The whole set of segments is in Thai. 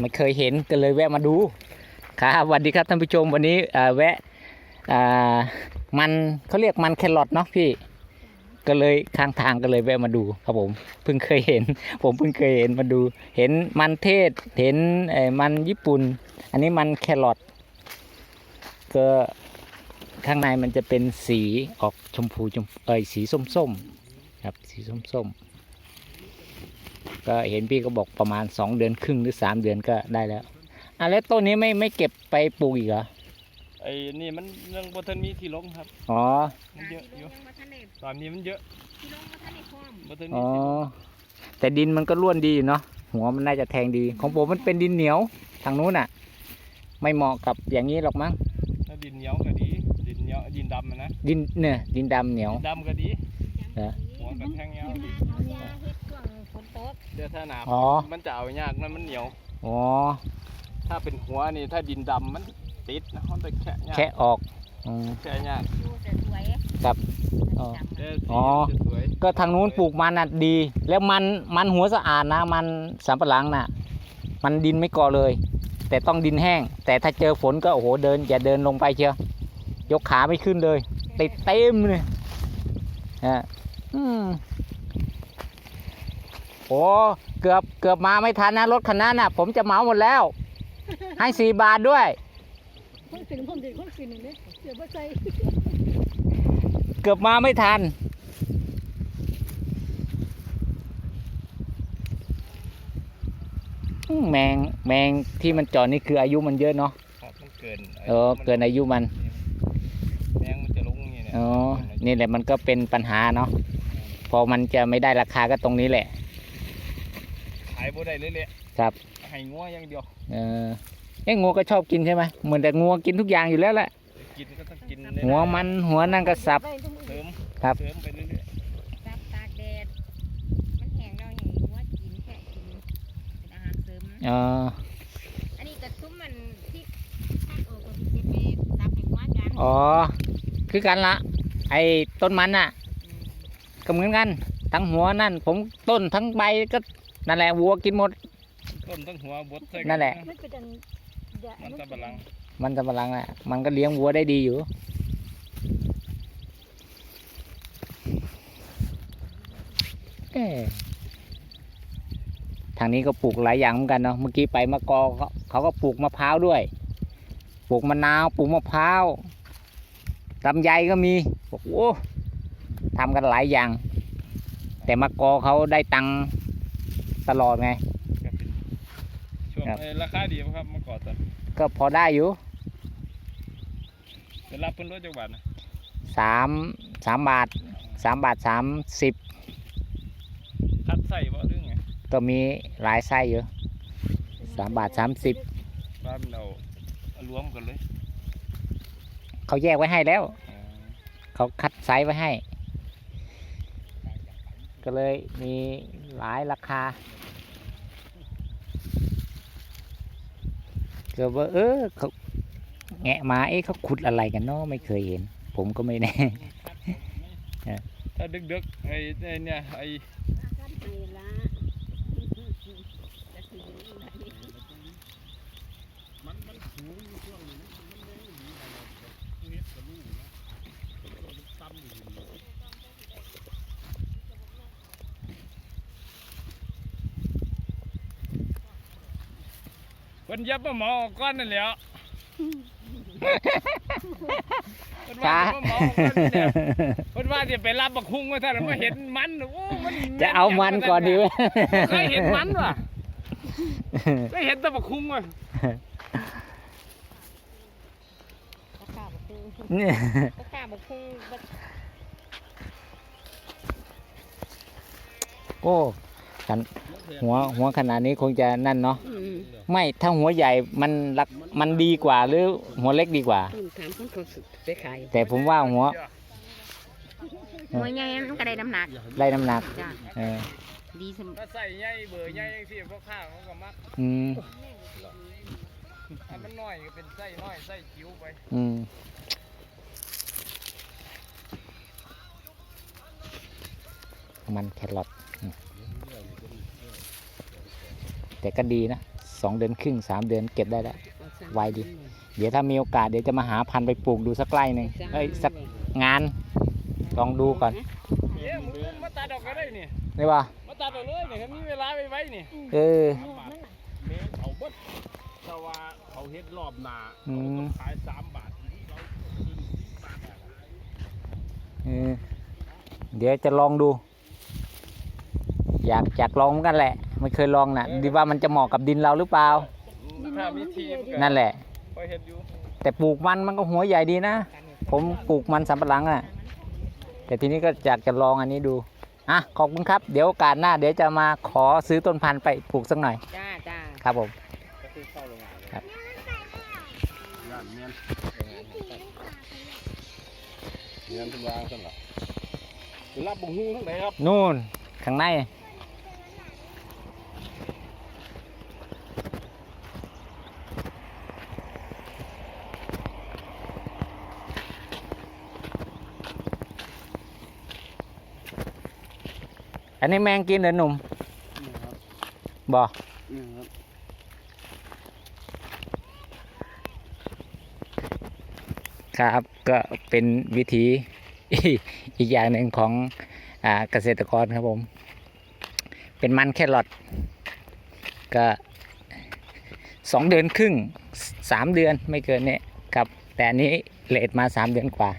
ไม่เคยเห็นก็เลยแวะมาดูครับสวัสดีครับท่านผู้ชมวันนี้แวะมันเขาเรียกมันแครอทเนาะพี่ ก็เลยข้างทางก็เลยแวะมาดูครับผมเพิ่งเคยเห็น ผมเพิ่งเคยเห็นมาดู เห็นมันเทศเห็นมันญี่ปุ่น อันนี้มันแครอทก็ข้างในมันจะเป็นสีออกชมพูชมเอยสีส้มๆครับสีส้มๆ ก็เห็นพี่ก็บอกประมาณ 2 เดือนครึ่งหรือ 3 เดือนก็ได้แล้วอะแล้วต้นนี้ไม่ไม่เก็บไปปลูกอีกเหรอไอ้นี่มันยังบ่ทันมีที่ลงครับ อ๋อ มันเยอะอยู่ยังบ่ทันได้ตอนนี้มันเยอะที่ลงบ่ทันได้พร้อมบ่ทันอ๋มีอที่ลงแต่ดินมันก็ร่วนดีอยู่เนาะ หัวมันน่าจะแทงดี ของผมมันเป็นดินเหนียว ทางนู้นอะ ไม่เหมาะกับอย่างนี้หรอกมั้ง ถ้าดินเหนียวก็ดี ดินเหนียวดินดำอะนะ ดินเนี่ยดินดำเหนียว ดินดำก็ดี เหรอ หัวกับแทงยาวเวดีลาเขาจะเฮ็ดช่วงฝนตก เดี๋ยวถ้าหนาอ๋อ มันจะเอายากนะมันเหนียว อ๋อ ถ้าเป็นหัวนี่ถ้าดินดำมันติดนะมันจะแค่ยากแค่ออกอืม แค่ยากดูแต่สวยครับอ๋อจำแต่มาสีอ๋อ มันจะสวยก็ทางนู้นปลูกมันน่ะดี แล้วมันมันหัวสะอาดนะ มันสำปะหลังน่ะ มันดินไม่ก่อเลย แต่ต้องดินแห้ง แต่ถ้าเจอฝนก็โอ้โหเดินอย่าเดินลงไปเชียวยกขาไม่ขึ้นเลย ติดเต็มเลยฮะอืม โอ้เกือบเกือบมาไม่ทันนะรถคันนั้นน่ะ ผมจะเหมาหมดแล้ว ให้สี่บาทด้วย คนสินคนสินคนสินนี่เดี๋ยวบ่ใจเกือบมาไม่ทันอืมแมงแมงที่มันเจอดนี่คืออายุมันเยอะเนาะครับมันเกินเออเกินอายุมันแมงมันจะลงอย่างนี่เนี่ยอ๋อนี่แหละมันก็เป็นปัญหาเนาะพอมันจะไม่ได้ราคาก็ตรงนี้แหละขายบ่ได้เลยแหละครับให้งัวอย่างเดียวเออเอ้งัวก็ชอบกินใช่ไหมเหมือนแต่งัวกินทุกอย่างอยู่แล้วแหละกินก็ต้องกินหัวมันหัวนั่นก็สับได้ทุกมือเสริมครับเสริมไปเรื่อยซับตากแดดมันแห้งแล้วอย่างนี้ว่ากินแค่กินเป็นอาหารเสริมเอออันนี้กระซุ้มมันที่ข้างออกก็สิเก็บไปซับให้หัวกันอ๋อคือกันละไอ้ต้นมันน่ะมก็เหมือนกัน ทั้งหัวนั่น ผมต้นทั้งใบก็นั่นแหละวัวกินหมดๆต้นทั้งหัวบดใส่กันั่นแหละ มันเป็นจังอย่ามันตะบะลังมันจะพลังน่ะ มันก็เลี้ยงวัวได้ดีอยู่ เอ๊ะทางนี้ก็ปลูกหลายอย่างเหมือนกันเนาะ เมื่อกี้ไปมะกอเขาเขาก็ปลูกมะพร้าวด้วย ปลูกมะนาว ปลูกมะพร้าวลำไยก็มีบอกโอ้ทำกันหลายอย่าง แต่มะกอเขาได้ตังค์ตลอดไงก็เป็นช่วงครับ เอ่อราคาดีป่ะครับเมื่อก่อนตอนก็พอได้อยู่จะรับเพิ่นรถจักบาทนะสามสามบาทสามบาทสามสิบคัดใส่บ่เรื่องไงก็มีหลายไส้อยู่สามบาทสามสิบบ้านเราเอารวมกันเลยเขาแยกไว้ให้แล้วอ๋อเขาคัดไซส์ไว้ให้ ก็เลยมีหลายราคา เกิดว่าเออเขาแงะมาเอ๊ะเขาขุดอะไรกันเนาะไม่เคยเห็น ผมก็ไม่แน่ ถ้าดึกๆไอ้ไอ้เนี่ยไอ้ กันเวลา เพิ่นยับมาหมอออกก้อนนั่นแหล้วเพิ่นว่าจ้า จะมาหมอออกก้อนนั่นแหละเพิ่นว่าจะไปรับบักคุ้งว่าท่านมาเห็นมันโอ้มันจะเอามันก่อนดีไหมเคยเห็นมันว่ะเคยเห็นแต่บักคุ้งว่ะราคาบ่คือเนี่ยราคาบ่คือบ่โอ้ กันหัวหัวขนาดนี้คงจะนั่นเนาะอืมไม่ถ้าหัวใหญ่มันรักมันดีกว่าหรือหัวเล็กดีกว่าอืมถามคนเขาสิไปขายแต่ผมว่าหัว หัวใหญ่มันก็ได้น้ำหนักได้น้ำหนักจ้ะเออดีเสมอถ้าใส่ใหญ่เบอร์ใหญ่จังซี่พวกข้าเขาก็มักอืมอันมันน้อยก็เป็นไส้น้อยไส้จิ๋วไปอืมมันแครอทอืม แต่ก็ดีนะสองเดือนครึ่งสามเดือนเก็บได้แล้ว ไวดี เดี๋ยวถ้ามีโอกาสเดี๋ยวจะมาหาพันธุ์ไปปลูกดูสักไร่หนึ่งเอ้ยสักงานลองดูก่อนเอ๊ะมึงมาตัดออกก็ได้นี่ได้ป่ะมาตัดออกเลยนี่ครับมีเวลาไปไว้นี่เออเมตรเอาเบดแต่ว่าเขาเฮ็ดรอบหนาอืมขายสามบาทที่เราขึ้นบาทอะเออเดี๋ยวจะลองดู อยากอยากลองเหมือนกันแหละ ไม่เคยลองนะดีว่ามันจะเหมาะกับดินเราหรือเปล่า ถ้ามีทีมก็นั่นแหละคอยเห็นอยู่แต่ปลูกมันมันก็หัวใหญ่ดีนะ ผมปลูกมันสำปะหลังอะ แต่ทีนี้ก็อยากจะลองอันนี้ดู อะ ขอบคุณครับ เดี๋ยวโอกาสหน้า เดี๋ยวจะมาขอซื้อต้นพันธุ์ไปปลูกสักหน่อย จ้าจ้าครับผม ก็คือเข้าโรงงานเลยครับย่านเมียนเมียนทุกอย่างสั่นล่ะรับบุงหุ้งทั้งไหนครับ นู่นข้างใน อันนี้แมงกินเหรอหนุ่มนี่ครับบอนี่ครับครับก็เป็นวิธี อีกอย่างหนึ่งของอาเกษตรกรครับผม เป็นมันแครอทก็สองเดือนครึ่งสามเดือนไม่เกินเนี่ยครับ แต่อันนี้เลทมาสามเดือนกว่า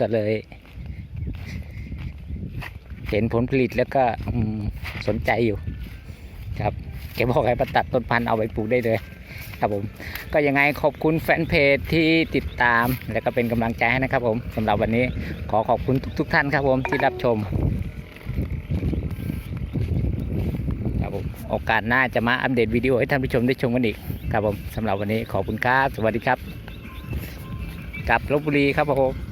ก็เลย เห็นผลผลิตแล้วก็สนใจอยู่ ครับแกบอกให้มาตัดต้นพันธุ์เอาไปปลูกได้เลยครับผมก็ยังไงขอบคุณแฟนเพจที่ติดตามและก็เป็นกำลังใจให้นะครับผมสำหรับวันนี้ขอขอบคุณทุกๆท่านครับผมที่รับชมครับผมโอกาสหน้าจะมาอัปเดตวิดีโอให้ท่านผู้ชมได้ชมกันอีกครับผมสำหรับวันนี้ขอบคุณครับ สวัสดีครับ กับลบบุรีครับผม